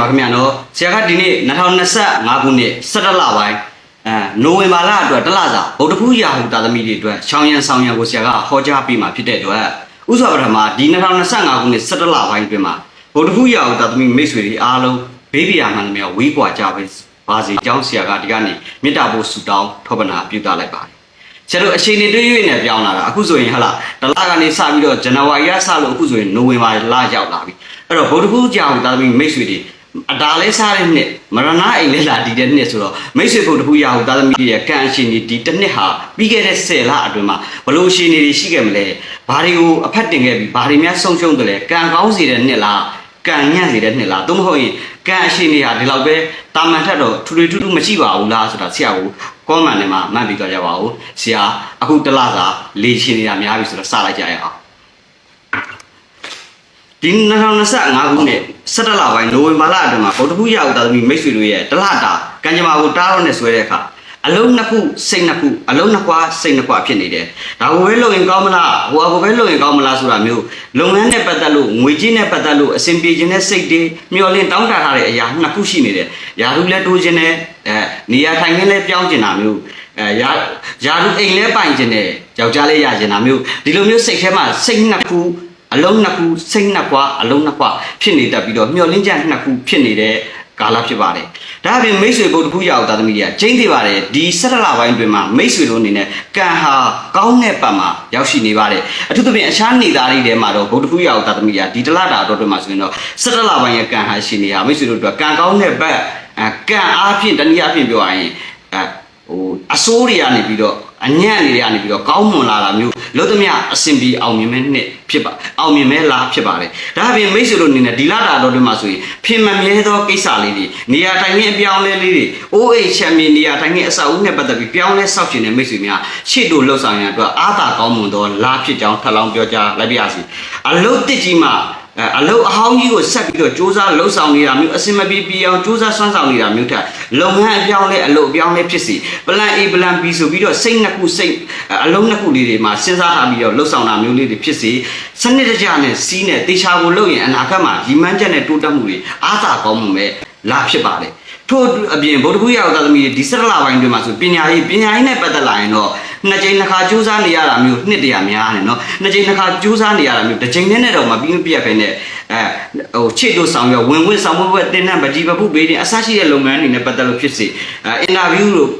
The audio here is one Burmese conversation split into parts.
ပါခင်ဗျာနော်ဆရာကဒီနေ့2025ခုနှစ်17လပိုင်းအဲနိုဝင်ဘာလအတွက်တစ်လစာဗုဒ္ဓဖူးရာဟုတာသမီတွေအတွက်ချောင်းရန်ဆောင်ရန်ကိုဆရာကဟောကြားပေးမှာဖြစ်တဲ့အတွက်ဥစွာပထမဒီ2025ခုနှစ်17လပိုင်းအတွင်းမှာဗုဒ္ဓဖူးရာဟုတာသမီမိတ်ဆွေတွေအားလုံးဘေးပြာမှန်သမျှဝေးကွာကြပါပါစေကြောင်းဆရာကဒီကနေ့မေတ္တာပို့ဆုတောင်းထောပနာပြုတာလိုက်ပါတယ်ဆရာတို့အချိန်တွေတွေ့ရွေ့နေပြောင်းလာတာအခုဆိုရင်ဟလာတလကနေစပြီးတော့ဇန်နဝါရီကစလို့အခုဆိုရင်နိုဝင်ဘာလရောက်လာပြီအဲ့တော့ဗုဒ္ဓဖူးကြောင်တာသမီမိတ်ဆွေတွေ အတားလဲစားတဲ့နှစ်မရဏအိမ်လဲလာတည်တဲ့နှစ်ဆိုတော့မိတ်ဆွေဖို့တခုရအောင်သားသမီးတွေရဲ့ကံအရှင်ဒီဒီတစ်နှစ်ဟာပြီးခဲ့တဲ့10လအတွင်းမှာဘလို့ရှင်နေတွေရှိခဲ့မလဲဘာတွေကိုအဖက်တင်ခဲ့ပြီးဘာတွေများဆုံးရှုံးတယ်လဲကံကောင်းစေတဲ့နှစ်လားကံညံ့စေတဲ့နှစ်လားသို့မဟုတ်ရင်ကံအရှင်တွေဟာဒီလောက်ပဲတာမန်ထက်တော့ထူထူထူးထူးမရှိပါဘူးလားဆိုတာဆရာကိုကောမန်ထဲမှာမှတ်ပြီးတော့ကြပါဦးဆရာအခုတစ်လစာလေရှင်နေတာများပြီဆိုတော့စလိုက်ကြရအောင် ဒီ2025ခုနှစ်17လပိုင်းနိုဝင်ဘာလအတွင်းမှာဗုဒ္ဓဘုရားဥဒသမီမိတ်ဆွေတို့ရဲ့တလတာကံကြမ္မာကိုတားတော့နဲ့ဆွဲတဲ့အခါအလုံးနှစ်ခုစိတ်နှစ်ခုအလုံးနှစ်ခွာစိတ်နှစ်ခွာဖြစ်နေတယ်။ဒါကိုပဲလုပ်ရင်ကောင်းမလားဟိုအကိုပဲလုပ်ရင်ကောင်းမလားဆိုတာမျိုးလုပ်ငန်းနဲ့ပတ်သက်လို့ငွေကြေးနဲ့ပတ်သက်လို့အဆင်ပြေခြင်းနဲ့စိတ်တွေမျှော်လင့်တောင်းတထားတဲ့အရာနှစ်ခုရှိနေတယ်။ယာရုလည်းတိုးခြင်းနဲ့အဲနေရာထိုင်ခင်းလည်းပြောင်းကျင်တာမျိုးအဲယာယာရုအိမ်လည်းပိုင်ခြင်းနဲ့ယောက်ျားလေးရခြင်းတာမျိုးဒီလိုမျိုးစိတ်ထဲမှာစိတ်နှစ်ခု အလုံးနှစ်ခုစိတ်နှစ်ခွာအလုံးနှစ်ခွာဖြစ်နေတတ်ပြီးတော့မျောလင်းချက်နှစ်ခုဖြစ်နေတဲ့ကာလဖြစ်ပါတယ်။ဒါအပြင်မိတ်ဆွေဘုဒ္ဓဖူးရအောင်သာသမီတွေကကျင်းသေးပါတယ်ဒီ17လပိုင်းတွင်မှာမိတ်ဆွေတို့အနေနဲ့ကံဟာကောင်းတဲ့ပတ်မှာရောက်ရှိနေပါတယ်။အထူးသဖြင့်အခြားနေသားတွေထဲမှာတော့ဘုဒ္ဓဖူးရအောင်သာသမီတွေကဒီတလတာတော့တွင်မှာဆိုရင်တော့17လပိုင်းရဲ့ကံဟာရှိနေတာမိတ်ဆွေတို့အတွက်ကံကောင်းတဲ့ပတ်အဲကံအားဖြင့်တနည်းအားဖြင့်ပြောရရင်အဲဟိုအစိုးတွေကနေပြီးတော့ အညံ့တွေကနေပြီးတော့ကောင်းမွန်လာတာမျိုးလို့သမျှအစဉ်ပြီးအောင်မြင်မဲ့နှစ်ဖြစ်ပါအောင်မြင်မဲ့လားဖြစ်ပါတယ်ဒါအပြင်မိတ်ဆွေတို့အနေနဲ့ဒီလာတာတော့ဒီမှာဆိုရင်ဖြစ်မမြဲသောကိစ္စလေးတွေနေရာတိုင်းရဲ့အပြောင်းလဲလေးတွေအိုးအိမ်ချမ်းမြေနေရာတိုင်းရဲ့အဆောက်အဦနဲ့ပတ်သက်ပြီးပြောင်းလဲဆောက်ရှင်တဲ့မိတ်ဆွေများရှေ့တို့လှုပ်ဆောင်ရန်အတွက်အားသာကောင်းမွန်သောလားဖြစ်ကြောင်းထပ်လောင်းပြောကြားလိုက်ပါရစေအလုတ်တစ်ကြီးမှာ အဲအလုတ်အဟောင်းကြီးကိုဆက်ပြီးတော့စူးစမ်းလှုပ်ဆောင်နေတာမျိုးအစင်မပြေပြေအောင်စူးစမ်းဆွမ်းဆောင်နေတာမျိုးထက်လုပ်ငန်းအပြောင်းလဲအလုတ်အပြောင်းလဲဖြစ်စီ plan A plan B ဆိုပြီးတော့စိတ်နှစ်ခုစိတ်အလုံးနှစ်ခုလေးတွေမှာစဉ်းစားထားပြီးတော့လှုပ်ဆောင်တာမျိုးလေးတွေဖြစ်စီစနစ်တကျနဲ့စီးနဲ့တေချာကိုလုပ်ရင်အနာဂတ်မှာရီမန်းချက်နဲ့တိုးတက်မှုတွေအားသာကောင်းမှုပဲလာဖြစ်ပါတယ်ထို့အပြင်ဗုဒ္ဓဘုရားသာသမီတွေဒီစရလပိုင်းတွေမှာဆိုပညာရေးပညာရေးနဲ့ပတ်သက်လာရင်တော့ နှစ်ကြိမ်နှစ်ခါကြိုးစားနေရတာမျိုးနှစ်တရာများတယ်နော်နှစ်ကြိမ်နှစ်ခါကြိုးစားနေရတာမျိုးတစ်ကြိမ်နဲ့တော့မပြီးမပြတ်ပဲနဲ့အဲဟိုခြေတို့ဆောင်ရဝင်ဝင်ဆောင်ဖို့ပဲတင်းနှံပတိပပုပေးတယ်အဆရှိတဲ့လုပ်ငန်းတွေနဲ့ပတ်သက်လို့ဖြစ်စေအဲအင်တာဗျူးတို့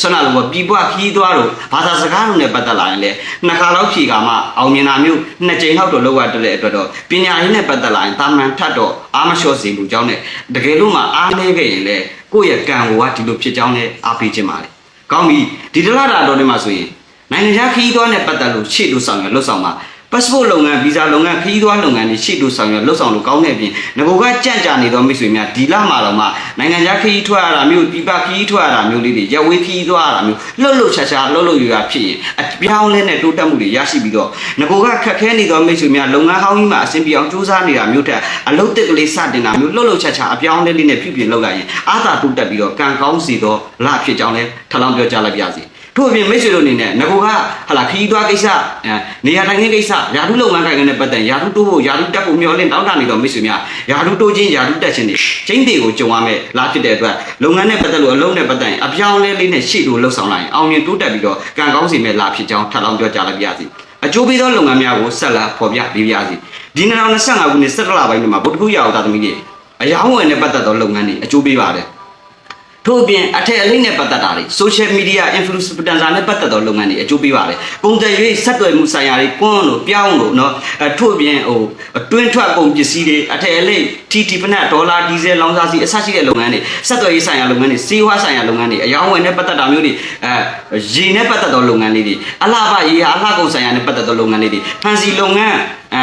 ဆန္ဒလိုပြည်ပွားခီးသွားတော့ဘာသာစကားတွေနဲ့ပတ်သက်လာရင်လေနှစ်ခါလောက်ဖြေကမှအောင်မြင်တာမျိုးနှစ်ကြိမ်လောက်တော့လောက်ရတဲ့အတွက်တော့ပညာရေးနဲ့ပတ်သက်လာရင်တာမန်ထတ်တော့အာမလျှော့စေမှုကြောင်းနဲ့တကယ်လို့မှအားနည်းခဲ့ရင်လေကိုယ့်ရဲ့ကံဝါဒီလိုဖြစ်ကြောင်းနဲ့အားပေးခြင်းပါလေ ကောင်းပြီဒီတလားတာတော့ဒီမှာဆိုရင်နိုင်ငံခြားခီးသွားနဲ့ပတ်သက်လို့ရှေ့လို့ဆောင်ရလှုပ်ဆောင်မှာ passport လုပ်ငန်း visa လုပ်ငန်းခရီးသွားလုပ်ငန်းတွေရှေ့တို့ဆောင်ရွက်လှုပ်ဆောင်လို့ကောင်းတဲ့အပြင်ငကိုကကြံ့ကြာနေသောမိတ်ဆွေများဒီလမှာတော့မှနိုင်ငံခြားခရီးထွက်ရတာမျိုးပြပခရီးထွက်ရတာမျိုးလေးတွေရဝေးခရီးသွားရတာမျိုးလှုပ်လှုပ်ရှားရှားလှုပ်လှုပ်ရွာဖြစ်ရင်အပြောင်းလဲနဲ့တိုးတက်မှုတွေရရှိပြီးတော့ငကိုကခက်ခဲနေသောမိတ်ဆွေများလုပ်ငန်းဟောင်းကြီးမှာအဆင်ပြေအောင်ကြိုးစားနေတာမျိုးထက်အလုပ်တက်ကလေးစတင်တာမျိုးလှုပ်လှုပ်ရှားရှားအပြောင်းလဲလေးနဲ့ပြုပြင်လုပ်လိုက်ရင်အာသာတိုးတက်ပြီးတော့ကံကောင်းစီသောလဖြစ်ကြောင်းလဲထပ်လောင်းပြောကြားလိုက်ပါရစေ တို့အပြင်မိတ်ဆွေတို့အနေနဲ့ငကိုကဟလာခီးသွားကိစ္စအဲနေရာထိုင်ခင်းကိစ္စယာထုလုပ်ငန်းကိုင်ခင်းနဲ့ပတ်သက်ယာထုတိုးဖို့ယာထုတက်ဖို့မျှော်လင့်တောင်းတနေတော့မိတ်ဆွေများယာထုတိုးခြင်းယာထုတက်ခြင်းတွေကျင်းတွေကိုကြုံရမယ်လားဖြစ်တဲ့အတွက်လုပ်ငန်းနဲ့ပတ်သက်လို့အလုံးနဲ့ပတ်သက်ရင်အပြောင်းလဲလေးနဲ့ရှေ့တို့လှုပ်ဆောင်လိုက်ရင်အောင်မြင်တိုးတက်ပြီးတော့ကံကောင်းစီမဲ့လားဖြစ်ကြောင်းထပ်လောင်းပြောကြားလိုက်ပါရစေအကျိုးပေးသောလုပ်ငန်းများကိုဆက်လက်ဖော်ပြပေးပါရစေဒီ2025ခုနှစ်17လပိုင်းမှာဗုဒ္ဓဘုရားအောင်သာသမီးတွေအယောင်းဝယ်နဲ့ပတ်သက်သောလုပ်ငန်းတွေအကျိုးပေးပါတယ် ထို့ပြင်အထက်အလိမ့်နဲ့ပတ်သက်တာတွေ social media influencer နဲ့ပတ်သက်သောလုပ်ငန်းတွေအကျိုးပေးပါတယ်။ပုံသက်၍ဆက်သွယ်မှုဆိုင်ရာတွေကွန်းလို့ပြောင်းလို့နော်ထို့ပြင်ဟိုတွင်းထွက်ကုန်ပစ္စည်းတွေအထက်အလိမ့် TT ပနတ်ဒေါ်လာဒီဇယ်လောင်စာဆီအစရှိတဲ့လုပ်ငန်းတွေဆက်သွယ်ရေးဆိုင်ရာလုပ်ငန်းတွေစေဝါဆိုင်ရာလုပ်ငန်းတွေအယောင်းဝယ်နဲ့ပတ်သက်တာမျိုးတွေအဲရေနဲ့ပတ်သက်သောလုပ်ငန်းလေးတွေအလှပရေးအလှကုန်ဆိုင်ရာနဲ့ပတ်သက်သောလုပ်ငန်းလေးတွေဖန်စီလုပ်ငန်း အဲ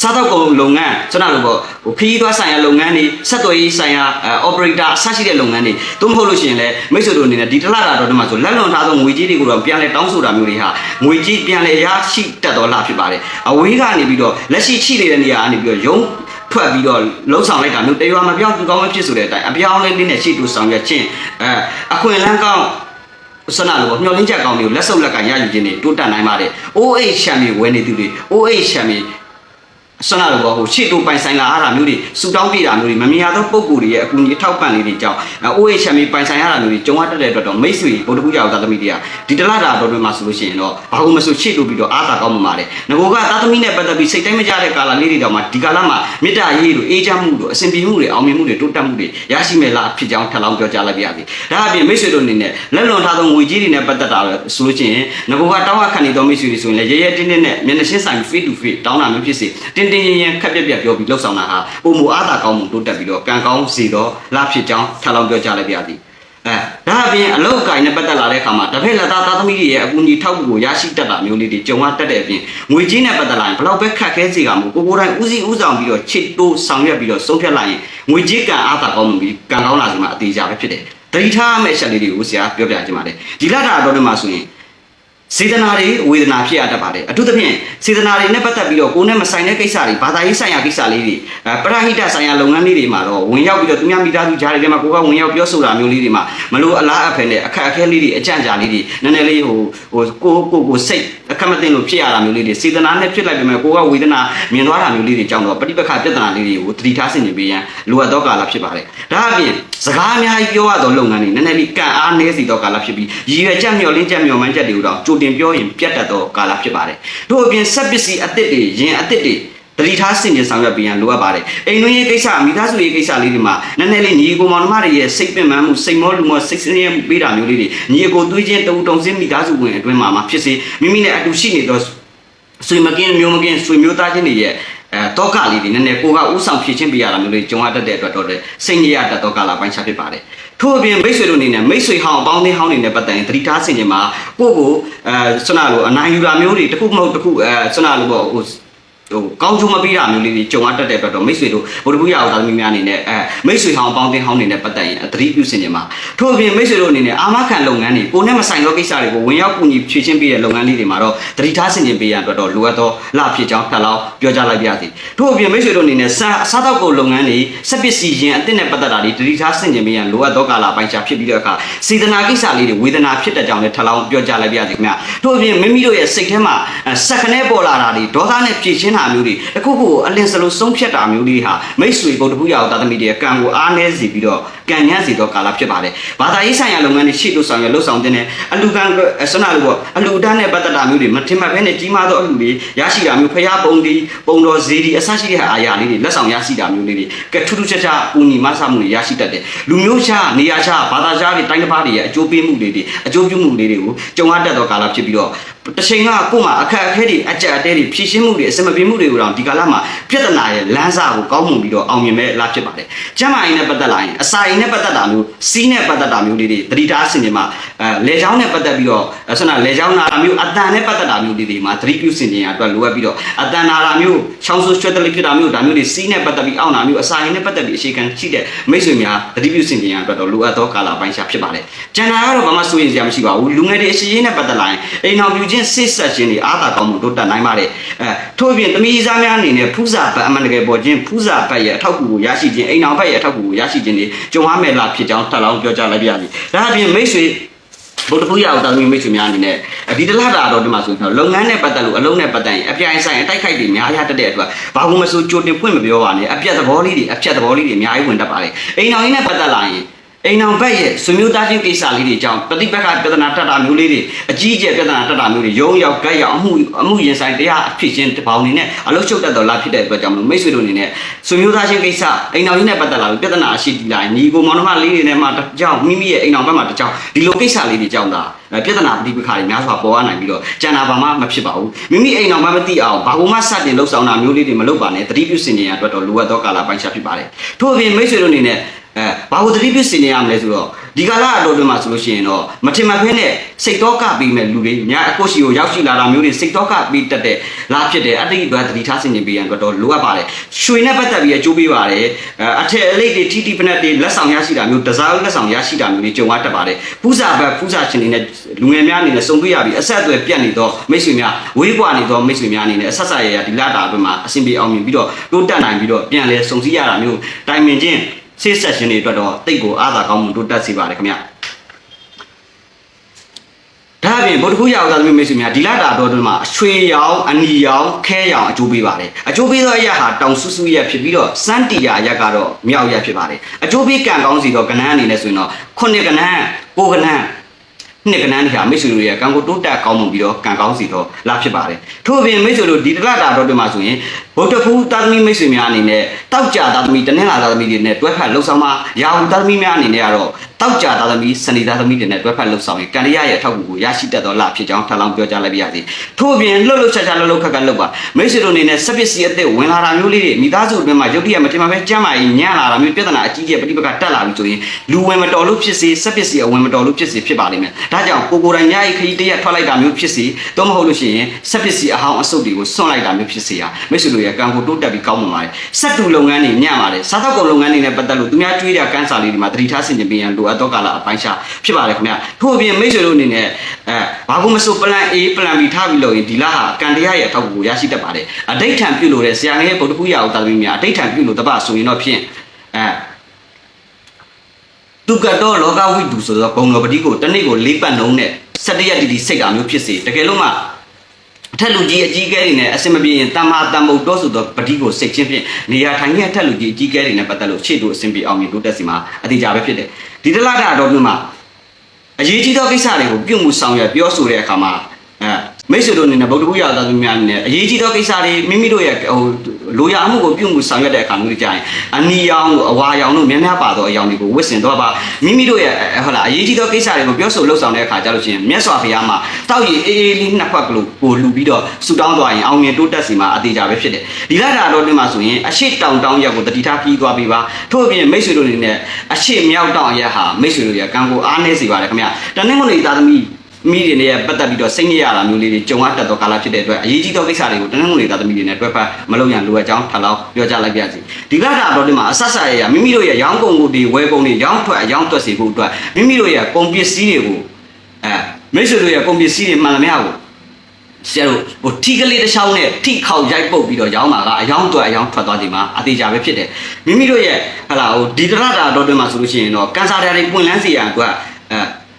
စားတော့ကုန်လုပ်ငန်းကျွန်တော်တို့ပေါ့ဟိုခရီးသွားဆိုင်ရာလုပ်ငန်းတွေဆက်သွယ်ရေးဆိုင်ရာအဲ operator အစရှိတဲ့လုပ်ငန်းတွေသို့မဟုတ်လို့ရှိရင်လည်းမိတ်ဆွေတို့အနေနဲ့ဒီတစ်လတာတော့ဒီမှာဆိုလက်လွန်ထားသောငွေကြေးတွေကိုတော့ပြန်လဲတောင်းဆိုတာမျိုးတွေဟာငွေကြေးပြန်လဲရရှိတတ်တော်လာဖြစ်ပါတယ်အဝေးကနေပြီးတော့လက်ရှိရှိနေတဲ့နေရာကနေပြီးတော့ယုံထွက်ပြီးတော့လှုပ်ဆောင်လိုက်တာမျိုးတရွာမပြောင်းသူကောင်းမဖြစ်ဆိုတဲ့အတိုင်းအပြောင်းလဲလေးနဲ့ရှိတူဆောင်ရွက်ခြင်းအဲအခွင့်အလမ်းကောင်းဆန္ဒလိုပေါ့မျောလင်းချက်ကောင်းမျိုးလက်စုပ်လက်ကရယူခြင်းတွေတိုးတက်နိုင်ပါတယ်။ OH ချန်ပီယံဝယ်နေသူတွေ OH ချန်ပီယံ ဆွမ်းလာလို့ပေါ့ဟိုရှေ့တို့ပိုင်ဆိုင်လာရတာမျိုးတွေစူတောင်းပြတာမျိုးတွေမမြင်ရသောပုံကိုယ်တွေရဲ့အကူအညီထောက်ပံ့လေးတွေကြောင့်အိုးအေချမ်းမီပိုင်ဆိုင်ရတာမျိုးတွေကြုံရတတ်တဲ့အတွက်တော့မိတ်ဆွေဗုဒ္ဓဘုရားသားသမီးတွေကဒီတလတာတော်တွင်မှာဆိုလို့ရှိရင်တော့ဘာလို့မဆိုရှေ့တို့ပြီးတော့အားသာကောင်းမှာပါတယ်ငကိုကသားသမီးနဲ့ပတ်သက်ပြီးစိတ်တိုင်းမကြတဲ့ကာလလေးတွေတောင်မှဒီကာလမှာမေတ္တာရေးတို့အေးချမ်းမှုတို့အစဉ်ပြေမှုတွေအောင်မြင်မှုတွေတိုးတက်မှုတွေရရှိမယ်လားဖြစ်ကြောင်းထပ်လောင်းပြောကြားလိုက်ပါရစေဒါအပြင်မိတ်ဆွေတို့အနေနဲ့လက်လွန်ထားသောငွေကြီးတွေနဲ့ပတ်သက်တာဆိုလို့ရှိရင်ငကိုကတောင်းအခန့်နေသောမိတ်ဆွေတွေဆိုရင်လည်းရဲရဲတင်းတင်းနဲ့မျက်နှာရှင်းဆိုင် face to face တောင်းတာမျိုးဖြစ်စေတင်းတင်းရင်ရင်ခက်ပြက်ပြက်ပြောပြီးလှုပ်ဆောင်တာဟာပုံမူအားသာကောင်းမှုတိုးတက်ပြီးတော့ကံကောင်းစီတော့လားဖြစ်ကြောင်းထပ်လောင်းပြောကြားလိုက်ပါရစေအဲဒါအပြင်အလောက်အကင်နဲ့ပတ်သက်လာတဲ့အခါမှာတစ်ဖက်လက်သားသားသမီးတွေရဲ့အကူအညီထောက်ကူကိုရရှိတတ်တာမျိုးလေးတွေကြုံရတတ်တဲ့အပြင်ငွေကြေးနဲ့ပတ်သက်လာရင်ဘလောက်ပဲခက်ခဲစေကမှုကိုကိုယ်တိုင်ဦးစီးဦးဆောင်ပြီးတော့ချစ်တိုးဆောင်ရွက်ပြီးတော့ဆုံးဖြတ်လိုက်ရင်ငွေကြေးကံအားသာကောင်းမှုပြီးကံကောင်းလာစီမှာအသေးချာပဲဖြစ်တယ်တတိထားမယ့်အချက်လေးတွေကိုဆရာပြောပြချင်ပါတယ်ဒီလတာတော်တွေမှာဆိုရင် စေတနာတွေဝေဒနာဖြစ်ရတတ်ပါတယ်အထူးသဖြင့်စေတနာတွေနဲ့ပတ်သက်ပြီးတော့ကိုယ်နဲ့မဆိုင်တဲ့ကိစ္စတွေဘာသာရေးဆိုင်ရာကိစ္စလေးတွေအဲပရဟိတဆိုင်ရာလုပ်ငန်းလေးတွေမှာတော့ဝင်ရောက်ပြီးတော့သူများမိသားစုကြားတွေထဲမှာကိုကဝင်ရောက်ပြောဆိုတာမျိုးလေးတွေမှာမလို့အလားအဖယ်နဲ့အခက်အခဲလေးတွေအကြံကြာလေးတွေနည်းနည်းလေးဟိုဟိုကိုကိုကိုစိတ်အခက်မသိလို့ဖြစ်ရတာမျိုးလေးတွေစေတနာနဲ့ဖြစ်လိုက်ပေမဲ့ကိုကဝေဒနာမြင်သွားတာမျိုးလေးတွေကြောင့်တော့ပဋိပက္ခပြဿနာလေးတွေကိုသတိထားဆင်ခြင်ပေးရန်လိုအပ်သောကာလဖြစ်ပါတယ်ဒါအပြင်စကားအများကြီးပြောရသောလုပ်ငန်းတွေနည်းနည်းလေးကံအားနည်းစီသောကာလဖြစ်ပြီးရည်ရွယ်ချက်မျှော်လင့်ချက်မျှော်မှန်းချက်တွေကိုတော့ကြိုတင်ပြောရင်ပြတ်တတ်သောကာလဖြစ်ပါတယ်တို့အပြင်ဆက်ပစ္စည်းအသစ်တွေရင်အသစ်တွေ တတိထားစင်ကြင်ဆောင်ရွက်ပေးရန်လိုအပ်ပါတယ်အိမ်တွင်းရေးကိစ္စမိသားစုရေးကိစ္စလေးတွေမှာနည်းနည်းလေးညီကိုမောင်နှမတွေရဲ့စိတ်ပင်ပန်းမှုစိတ်မောလူမောစိတ်ဆင်းရဲမှုပေးတာမျိုးလေးတွေညီကိုသွေးချင်းတုံတုံစင်းမိသားစုဝင်အတွင်းမှာမှာဖြစ်စေမိမိနဲ့အတူရှိနေသောဆွေမကင်းမျိုးမကင်းဆွေမျိုးသားချင်းတွေရဲ့အဲတောကလေးတွေနည်းနည်းကိုကဥဆောင်ဖြစ်ချင်းပြရတာမျိုးလေးကြုံရတတ်တဲ့အတွက်တော့စိတ်ညစ်ရတတ်သောကာလပိုင်းခြားဖြစ်ပါတယ်ထို့အပြင်မိတ်ဆွေတို့အနေနဲ့မိတ်ဆွေဟောင်းအပေါင်းအသင်းဟောင်းတွေနဲ့ပတ်သက်ရင်သတိထားဆင်ခြင်မှာကိုယ့်ကိုအဲဆွမ်းနာလိုအနိုင်ယူတာမျိုးတွေတစ်ခုမဟုတ်တစ်ခုအဲဆွမ်းနာလိုပေါ့ဟို ဟိုကောင်းချိုးမပေးတာမျိုးလေးတွေကြုံရတတ်တဲ့အတွက်တော့မိတ်ဆွေတို့ဗုဒ္ဓဘုရားအောင်သားသမီးများအနေနဲ့အဲမိတ်ဆွေဟောင်းအပေါင်းအသင်းဟောင်းတွေနဲ့ပတ်သက်ရင်သတိပြုဆင်ခြင်မှာထို့အပြင်မိတ်ဆွေတို့အနေနဲ့အာမခံလုပ်ငန်းတွေကိုနဲ့မဆိုင်သောကိစ္စတွေကိုဝင်ရောက်ကူညီဖြည့်ရှင်းပေးတဲ့လုပ်ငန်းလေးတွေမှာတော့သတိထားဆင်ခြင်ပေးရအတွက်တော့လိုအပ်သောလဖြစ်ကြောင်းထပ်လောင်းပြောကြားလိုက်ပါရစေထို့အပြင်မိတ်ဆွေတို့အနေနဲ့စားအစားတောက်ကုန်လုပ်ငန်းတွေစက်ပစ္စည်းရင်အသစ်နဲ့ပတ်သက်တာတွေသတိထားဆင်ခြင်ပေးရန်လိုအပ်သောကာလပိုင်းခြားဖြစ်ပြီးတဲ့အခါစေတနာကိစ္စလေးတွေဝေဒနာဖြစ်တဲ့ကြောင့်လည်းထပ်လောင်းပြောကြားလိုက်ပါရစေခင်ဗျာထို့အပြင်မိမိတို့ရဲ့စိတ်ထဲမှာစက်ခနဲပေါ်လာတာတွေဒေါသနဲ့ဖြည့်ရှင်းတာမျိုးတွေတခုခုအလင်းစလုံးဆုံးဖြတ်တာမျိုးလေးဟာမိတ်ဆွေဗုဒ္ဓဘုရားတာသမီတွေရဲ့ကံကိုအားနည်းစေပြီးတော့ကံညံ့စေသောကာလဖြစ်ပါတယ်ဘာသာရေးဆိုင်ရာလုပ်ငန်းတွေရှေ့လို့ဆောင်ရလှုပ်ဆောင်တဲ့အလူကံဆွမ်းနာလို့ပေါ့အလူတန်းနဲ့ပတ်သက်တာမျိုးတွေမထင်မှတ်ဘဲနဲ့ကြီးမားသောအလူတွေရရှိတာမျိုးဖျားပုံဒီပုံတော်ဈေးဒီအစရှိတဲ့အာရာလေးတွေလက်ဆောင်ရရှိတာမျိုးလေးတွေကထူးထူးခြားခြားပူညီမဆမှုတွေရရှိတတ်တယ်လူမျိုးခြားနေရာခြားဘာသာခြားတွေတိုင်းတစ်ပါးတွေရဲ့အကျိုးပေးမှုတွေတွေအကျိုးပြုမှုလေးတွေကိုကြုံရတတ်သောကာလဖြစ်ပြီးတော့ တစ်ချိန်ကကို့မှာအခက်အခဲတွေအကြက်အတဲတွေဖြည့်ရှင်းမှုတွေအစမပြေမှုတွေကိုတော့ဒီကာလမှာပြဿနာရဲ့လမ်းစာကိုကောင်းမွန်ပြီးတော့အောင်မြင်မဲ့လားဖြစ်ပါတယ်။ကျမ်းမာရေးနဲ့ပတ်သက်လာရင်အစာရင်နဲ့ပတ်သက်တာမျိုးစီးနဲ့ပတ်သက်တာမျိုးတွေတွေသတိထားဆင်ခြင်မှာအဲလေချောင်းနဲ့ပတ်သက်ပြီးတော့ဆန္ဒလေချောင်းနာတာမျိုးအတန်နဲ့ပတ်သက်တာမျိုးတွေတွေမှာသတိပြုဆင်ခြင်ရအတွက်လိုအပ်ပြီးတော့အတန်နာတာမျိုးချောင်းဆူရွှဲတလိဖြစ်တာမျိုးဒါမျိုးတွေစီးနဲ့ပတ်သက်ပြီးအောင်းတာမျိုးအစာရင်နဲ့ပတ်သက်ပြီးအခြေခံရှိတဲ့မိတ်ဆွေများသတိပြုဆင်ခြင်ရအတွက်တော့လိုအပ်သောကာလပိုင်းရှားဖြစ်ပါတယ်။ကျန်တာကတော့ဘာမှစိုးရိမ်စရာမရှိပါဘူး။လူငယ်တွေအရှိရေးနဲ့ပတ်သက်လာရင်အိမ်တော်ပြူချင်းစစ်ဆက်ခြင်းတွေအားသာကောင်းမှုတိုးတက်နိုင်ပါတယ်။အဲထို့အပြင်သမီးစားများအနေနဲ့ဖူးစာဘတ်အမှန်တကယ်ပေါ်ခြင်းဖူးစာဘတ်ရဲ့အထောက်အကူကိုရရှိခြင်းအိမ်တော်ဘတ်ရဲ့အထောက်အကူကိုရရှိခြင်းတွေကြုံရမယ်လားဖြစ်ကြောင်းထပ်လောင်းပြောကြားလိုက်ပါရစေ။ဒါအပြင်မိတ်ဆွေဗုဒ္ဓဘုရားအောင်တာသမီမိတ်ဆွေများအနေနဲ့ဒီတလတာတော့ဒီမှာဆိုရင်လုပ်ငန်းနဲ့ပတ်သက်လို့အလုံးနဲ့ပတ်သက်ရင်အပြိုင်ဆိုင်အတိုက်ခိုက်တွေများရတတ်တဲ့အတွက်ဘာလို့မဆိုကြိုတင်ဖွင့်မပြောပါနဲ့အပြတ်သဘောလေးတွေအပြတ်သဘောလေးတွေအများကြီးဝင်တတ်ပါတယ်အိမ်တော်ကြီးနဲ့ပတ်သက်လာရင် အိမ်အောင်ဘက်ရဲ့ဆွေမျိုးသားချင်းကိစ္စလေးတွေကြောင့်ပฏิပတ်ကပြဿနာတက်တာမျိုးလေးတွေအကြီးအကျယ်ပြဿနာတက်တာမျိုးတွေရုံရောက်ကြက်ရောက်အမှုအမှုရင်ဆိုင်တရားဖြစ်ခြင်းတပေါင်းနေနဲ့အလုချုပ်တတ်တော်လာဖြစ်တဲ့အတွက်ကြောင့်မလို့မိတ်ဆွေတို့အနေနဲ့ဆွေမျိုးသားချင်းကိစ္စအိမ်အောင်ကြီးနဲ့ပတ်သက်လာပြီးပြဿနာအရှိတီလာရင်ညီကိုမောင်နှမလေးတွေနဲ့မှတကြောင်မိမိရဲ့အိမ်အောင်ဘက်မှာတကြောင်ဒီလိုကိစ္စလေးတွေကြောင့်သာပြဿနာပဋိပက္ခတွေများစွာပေါ်ရနိုင်ပြီးတော့ကျန်တာဘာမှမဖြစ်ပါဘူးမိမိအိမ်အောင်မှမသိအောင်ဘာလို့မှစတင်လှုပ်ဆောင်တာမျိုးလေးတွေမလုပ်ပါနဲ့တတိပြုစင်ကြရအတွက်တော့လိုအပ်သောကာလပိုင်းခြားဖြစ်ပါတယ်ထို့အပြင်မိတ်ဆွေတို့အနေနဲ့ အဲဘာလို့သတိပြုစင်နေရမလဲဆိုတော့ဒီကာလအတော်တွင်မှာဆိုလို့ရှိရင်တော့မထင်မှတ်ဖဲနဲ့စိတ်တော့ကပြီးမဲ့လူတွေညာအကိုရှိကိုရောက်ရှိလာတာမျိုးတွေစိတ်တော့ကပြီးတက်တဲ့လားဖြစ်တယ်အတိတ်အတွက်သတိထားစင်နေပြီးရန်တော့လိုအပ်ပါတယ်ရွှေနဲ့ပတ်သက်ပြီးအကျိုးပေးပါတယ်အဲအထက်အလိတ်တွေထိတိပနက်တွေလက်ဆောင်ရရှိတာမျိုးတစားလက်ဆောင်ရရှိတာမျိုးတွေကြုံရတတ်ပါတယ်ပူဇာဘတ်ပူဇာရှင်တွေနဲ့လူငယ်များအနေနဲ့စုံတွေ့ရပြီးအဆက်အသွယ်ပြတ်နေတော့မိတ်ဆွေများဝေးကွာနေတော့မိတ်ဆွေများအနေနဲ့အဆက်ဆက်ရရဒီလာတာအတွင်းမှာအဆင်ပြေအောင်မြင်ပြီးတော့တိုးတက်နိုင်ပြီးတော့ပြန်လဲစုံစည်းရတာမျိုးတိုင်ပင်ချင်း ဆေးဆက်ရှင်တွေအတွက်တော့တိတ်ကိုအားသာကောင်းမှုတိုးတက်စေပါတယ်ခင်ဗျာဒါအအပြင်ဗုဒ္ဓဖူးရောက်သားသမီးမိတ်ဆွေများဒီလတာတော်တွင်မှာအချွေရောင်အနီရောင်ခဲရောင်အကျိုးပေးပါတယ်အကျိုးပေးသောအရက်ဟာတောင်ဆူဆူရက်ဖြစ်ပြီးတော့စန်းတီယာရက်ကတော့မြောက်ရက်ဖြစ်ပါတယ်အကျိုးပေးကံကောင်းစီတော့ကနန်းအနေနဲ့ဆိုရင်တော့ခုနှစ်ကနန်းကိုကနန်း နှစ်ကနန်းဒီဟာမိတ်ဆွေတို့ရဲ့ကံကိုတိုးတက်ကောင်းမှုပြီးတော့ကံကောင်းစီတော့လာဖြစ်ပါတယ်ထို့အပြင်မိတ်ဆွေတို့ဒီတလတာတော်တွင်မှာဆိုရင်ဗုဒ္ဓဖူးသားသမီးမိတ်ဆွေများအနေနဲ့တောက်ကြသားသမီးတနင်္လာသားသမီးတွေနဲ့တွဲဖက်လှုပ်ဆောင်မှာရာဟုသားသမီးများအနေနဲ့ကတော့တောက်ကြသားသမီးစနေသားသမီးတွေနဲ့တွဲဖက်လှုပ်ဆောင်ရင်ကံရရဲ့အထောက်အကူကိုရရှိတတ်သောလဖြစ်ကြောင်းထပ်လောင်းပြောကြားလိုက်ပါရစေထို့အပြင်လှုပ်လှုပ်ချာချာလှုပ်လှုပ်ခက်ခက်လှုပ်ပါမိတ်ဆွေတို့အနေနဲ့စက်ပစ္စည်းအသစ်ဝင်လာတာမျိုးလေးတွေမိသားစုအတွင်းမှာရုပ်တရက်မတင်မပဲကြမ်းမာရင်ညံ့လာတာမျိုးပြဿနာအကြီးကြီးပဋိပက္ခတက်လာပြီဆိုရင်လူဝင်မတော်လို့ဖြစ်စေစက်ပစ္စည်းအဝင်မတော်လို့ဖြစ်စေဖြစ်ပါလိမ့်မယ်ဒါကြောင့်ကိုကိုယ်တိုင်ညရဲ့ခရီးတရက်ထွက်လိုက်တာမျိုးဖြစ်စေတော့မဟုတ်လို့ရှိရင်စက်ပစ္စည်းအဟောင်းအဆုပ်တွေကိုစွန့်လိုက်တာမျိုးဖြစ်စေဟာမိတ်ဆွေတို့ရဲ့ကံကိုတိုးတက်ပြီးကောင်းမွန်ပါတယ်စက်တူလုပ်ငန်းတွေညံ့ပါတယ်စားသောက်ကုန်လုပ်ငန်းတွေနဲ့ပတ်သက်လို့သူများကျွေးတဲ့ကန်းစာလေးတွေမှာတတိထားဆင်ခြင်ပေးရန်လိုအပ်သောကာလအပိုင်းခြားဖြစ်ပါတယ်ခင်ဗျထို့အပြင်မိတ်ဆွေတို့အနေနဲ့အဲဘာလို့မဆို plan A plan B ထားပြီးလို့ရင်ဒီလဟာကံတရားရဲ့အထောက်အကူကိုရရှိတတ်ပါတယ်အဋိဋ္ဌံပြုလို့တဲ့ဆရာငယ်ရဲ့ဗုဒ္ဓဖူးရအောင်တာသမီးများအဋိဋ္ဌံပြုလို့တပတ်ဆိုရင်တော့ဖြင့်အဲ သူကတော့လောကဝိတုဆိုတော့ဘုံတော်ပတိကိုတစ်နေ့ကိုလေးပတ်နှုံးနဲ့စတရတီတီစိတ်တာမျိုးဖြစ်စေတကယ်လို့မှအထက်လူကြီးအကြီးကဲတွေနဲ့အစင်မပြေရင်တမ္မာတမ္မုတ်တော့ဆိုတော့ပတိကိုစိတ်ချင်းဖြင့်နေရာထိုင်ရဲ့အထက်လူကြီးအကြီးကဲတွေနဲ့ပတ်သက်လို့ရှေ့တို့အစင်ပြေအောင်မြင်တိုးတက်စီမှာအတိအကျပဲဖြစ်တယ်ဒီတလားတာတော့ပြမှာအရေးကြီးသောကိစ္စတွေကိုပြုမှုဆောင်ရွက်ပြောဆိုတဲ့အခါမှာအဲ မိတ်ဆွေတို့အနေနဲ့ဗုဒ္ဓဘုရားသားသူများအနေနဲ့အရေးကြီးသောကိစ္စတွေမိမိတို့ရဲ့ဟိုလိုရာမှုကိုပြုမှုဆောင်ရွက်တဲ့အခါမျိုးကြရင်အနီရောင်အဝါရောင်တို့များများပါသောအရောင်တွေကိုဝစ်စင်တော့ပါမိမိတို့ရဲ့ဟုတ်လားအရေးကြီးသောကိစ္စတွေကိုပြောဆိုလှုပ်ဆောင်တဲ့အခါကျလို့ရှိရင်မြတ်စွာဘုရားမှာတောက်ရည်အေးအေးလေးနှစ်ခွက်ကလို့ကိုလှူပြီးတော့ဆူတောင်းသွားရင်အောင်မြင်တိုးတက်စီမှာအသေးကြပဲဖြစ်တယ်ဒီလာတာတော့ဒီမှာဆိုရင်အရှိတောင်တောင်ရက်ကိုတတိထားပြီးသွားပြီးပါထို့အပြင်မိတ်ဆွေတို့အနေနဲ့အရှိမြောက်တောင်ရက်ဟာမိတ်ဆွေတို့ရဲ့ကံကိုအားနည်းစေပါတယ်ခင်ဗျတနင်္ဂနွေသားသမီး မိတွေနဲ့ပတ်သက်ပြီးတော့စိတ်ညစ်ရတာမျိုးလေးတွေကြုံရတတ်သောကာလဖြစ်တဲ့အတွက်အရေးကြီးသောကိစ္စတွေကိုတနင်္ဂနွေသားသမီးတွေနဲ့တွဲဖက်မလုပ်ရန်လိုအပ်ကြောင်းထပ်လောင်းပြောကြားလိုက်ပါရစေဒီကတာတော့ဒီမှာအဆက်ဆက်ရရမိမိတို့ရဲ့ရောင်းကုန်ကိုဒီဝယ်ကုန်တွေရောင်းထွက်အရောင်းတွက်စီဖို့အတွက်မိမိတို့ရဲ့ကုန်ပစ္စည်းတွေကိုအဲမိတ်ဆွေတို့ရဲ့ကုန်ပစ္စည်းတွေမှန်သမျှကိုဆရာတို့ဟိုထီကလေးတစ်ချောင်းနဲ့ထိခောက်ရိုက်ပုတ်ပြီးတော့ရောင်းမှာကအယောင်းတွက်အယောင်းထွက်သွားချိန်မှာအသေးကြပဲဖြစ်တယ်မိမိတို့ရဲ့ဟလာဟိုဒီတရတာတော့တွင်မှာဆိုလို့ရှိရင်တော့ကန်ဆာဓာတ်တွေပွင့်လန်းစေရန်အတွက်အဲ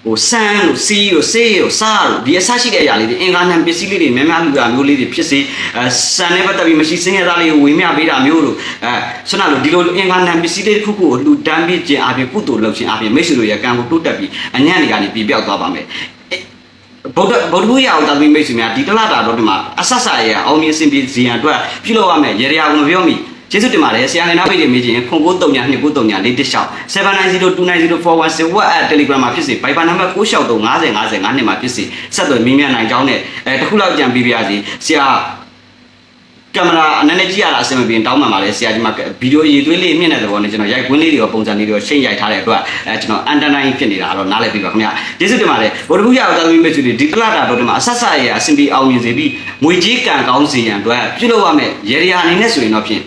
ဟိုဆန်းလို့စီးလို့ဆေးလို့စားလို့ဒီအဆရှိတဲ့အရာလေးတွေအင်္ဂါနံပစ္စည်းလေးတွေများများလူတာမျိုးလေးတွေဖြစ်စေအဲဆန်နဲ့ပတ်သက်ပြီးမရှိစင်းရသားလေးကိုဝေမျှပေးတာမျိုးလို့အဲဆွမ်းလို့ဒီလိုအင်္ဂါနံပစ္စည်းလေးတစ်ခုခုကိုလှူဒန်းပြီးခြင်းအပြင်ကုသိုလ်လုပ်ခြင်းအပြင်မိတ်ဆွေတို့ရဲ့ကံကိုတိုးတက်ပြီးအညံ့တွေကနေပြပြောက်သွားပါမယ်ဗုဒ္ဓဗုဒ္ဓဘုရားအောင်တာသမီးမိတ်ဆွေများဒီတလတာတော့ဒီမှာအဆက်ဆက်ရအောင်မြင်စင်ပြေစီရန်အတွက်ပြုလုပ်ရမယ်ရေရာကိုမပြောမိ ကျေးဇူးတင်ပါတယ်ဆရာငယ်နာပိတ်တွေမေးခြင်းခွန်ကိုတုံညာနှစ်ကိုတုံညာလေးတစ်လျှောက်79029041 WhatsApp Telegram မှာဖြစ်စေ Viber နံပါတ်963 50 50 5နှစ်မှာဖြစ်စေဆက်သွယ်မြင်းမြနိုင်ကြောင်းနဲ့အဲတခုလောက်ကြံပေးပါရစေဆရာကင်မရာအနေနဲ့ကြည့်ရတာအဆင်မပြေတောင်းမှပါလေဆရာကြီးမဗီဒီယိုအရေးသွေးလေးမြင့်တဲ့သဘောနဲ့ကျွန်တော်ရိုက်ကွင်းလေးတွေရောပုံစံလေးတွေရောရှင်းရိုက်ထားတဲ့အတွက်အဲကျွန်တော်အန်တနိုင်ဖြစ်နေတာတော့နားလည်ပြီပါခင်ဗျာကျေးဇူးတင်ပါတယ်ဗုဒ္ဓဘုရားတော်သမီးမိတ်ဆွေတွေဒီတလတာတော့ဒီမှာအဆက်ဆက်ရအဆင်ပြေအောင်မြင်စေပြီးငွေကြီးကံကောင်းစေရန်အတွက်ပြုလုပ်ရမယ်ရေရာအနေနဲ့ဆိုရင်တော့ဖြင့်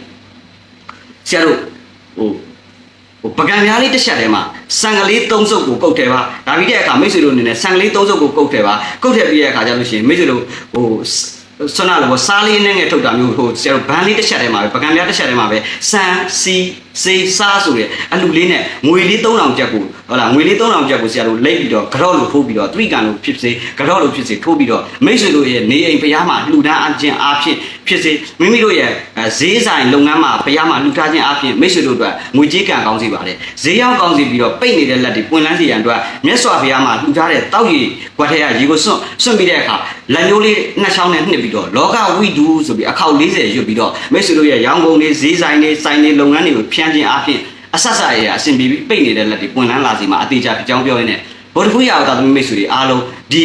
ဆရာတို့ဟိုဟိုပကံများလေးတစ်ချက်ထဲမှာဆန်ကလေး၃စုပ်ကိုကုတ်တယ်ပါဒါပြီးတဲ့အခါမိတ်ဆွေတို့အနေနဲ့ဆန်ကလေး၃စုပ်ကိုကုတ်တယ်ပါကုတ်တယ်ပြီးတဲ့အခါကျလို့ရှိရင်မိတ်ဆွေတို့ဟိုဆွမ်းနာလို့စားလေးနဲ့ငယ်ထုတ်တာမျိုးဟိုဆရာတို့ဘန်းလေးတစ်ချက်ထဲမှာပဲပကံပြားတစ်ချက်ထဲမှာပဲဆန်စီ စေးစားဆိုတဲ့အလူလေးနဲ့ငွေလေး3000ကျပ်ကိုဟုတ်လားငွေလေး3000ကျပ်ကိုဆရာတို့လိမ့်ပြီးတော့ကြော့လို့ထိုးပြီးတော့သတိကံလို့ဖြစ်စေကြော့လို့ဖြစ်စေထိုးပြီးတော့မိတ်ဆွေတို့ရဲ့နေအိမ်ဖျားမှာလှူဒန်းအခြင်းအားဖြင့်ဖြစ်စေမိမိတို့ရဲ့ဈေးဆိုင်လုပ်ငန်းမှာဖျားမှာလှူထားခြင်းအားဖြင့်မိတ်ဆွေတို့အတွက်ငွေကြေးကံကောင်းစေပါတယ်ဈေးရောက်ကောင်းစေပြီးတော့ပိတ်နေတဲ့လက်တွေပွင့်လန်းစေရန်အတွက်မြတ်စွာဘုရားမှာလှူထားတဲ့တောက်ရည်ခွက်ထဲကရေကိုစွန့်စွန့်ပြီးတဲ့အခါလက်မျိုးလေးနှစ်ချောင်းနဲ့နှစ်ပြီးတော့လောကဝိဒူဆိုပြီးအခောက်40ရွတ်ပြီးတော့မိတ်ဆွေတို့ရဲ့ရောင်းကုန်တွေဈေးဆိုင်တွေဆိုင်တွေလုပ်ငန်းတွေကိုဖြန်းခြင်းအားဖြင့်အဆက်ဆက်ရအစဉ်ပြေပြီးပိတ်နေတဲ့လက်တွေပွင့်လန်းလာစီမှာအသေးချာပြောင်းပြောရင်းနဲ့ဗုဒ္ဓဖူးရအောင်သာသမီမိတ်ဆွေတွေအားလုံးဒီ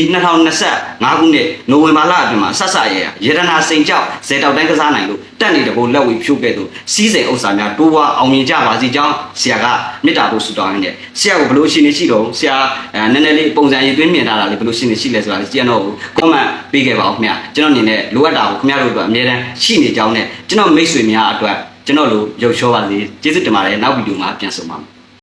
2025ခုနှစ်နိုဝင်ဘာလအတွင်းမှာဆက်ဆက်ရရတနာစိန်ကြောက်ဇေတောက်တိုင်းကစားနိုင်လို့တက်နေတဲ့ဘိုးလက်ဝေဖြိုးခဲ့သူစီးစိမ်ဥစ္စာများတိုးဝါအောင်မြင်ကြပါစေကြောင်းဆရာကမေတ္တာပို့ဆုတောင်းရင်းနဲ့ဆရာကိုဘယ်လိုရှင်နေရှိတော့ဆရာအဲနည်းနည်းလေးပုံစံရေးသွင်းမြင်ထားတာလေးဘယ်လိုရှင်နေရှိလဲဆိုတာလေးကျွန်တော်ကို comment ပေးခဲ့ပါဦးခင်ဗျာကျွန်တော်အနေနဲ့လိုအပ်တာကိုခင်ဗျားတို့အတွက်အများတန်းရှိနေကြောင်းနဲ့ကျွန်တော်မိတ်ဆွေများအတွက် ကျွန်တော်လိုရုပ်ချောပါစေကျေးဇူးတင်ပါတယ်နောက်ဗီဒီယိုမှာပြန်ဆုံပါမယ်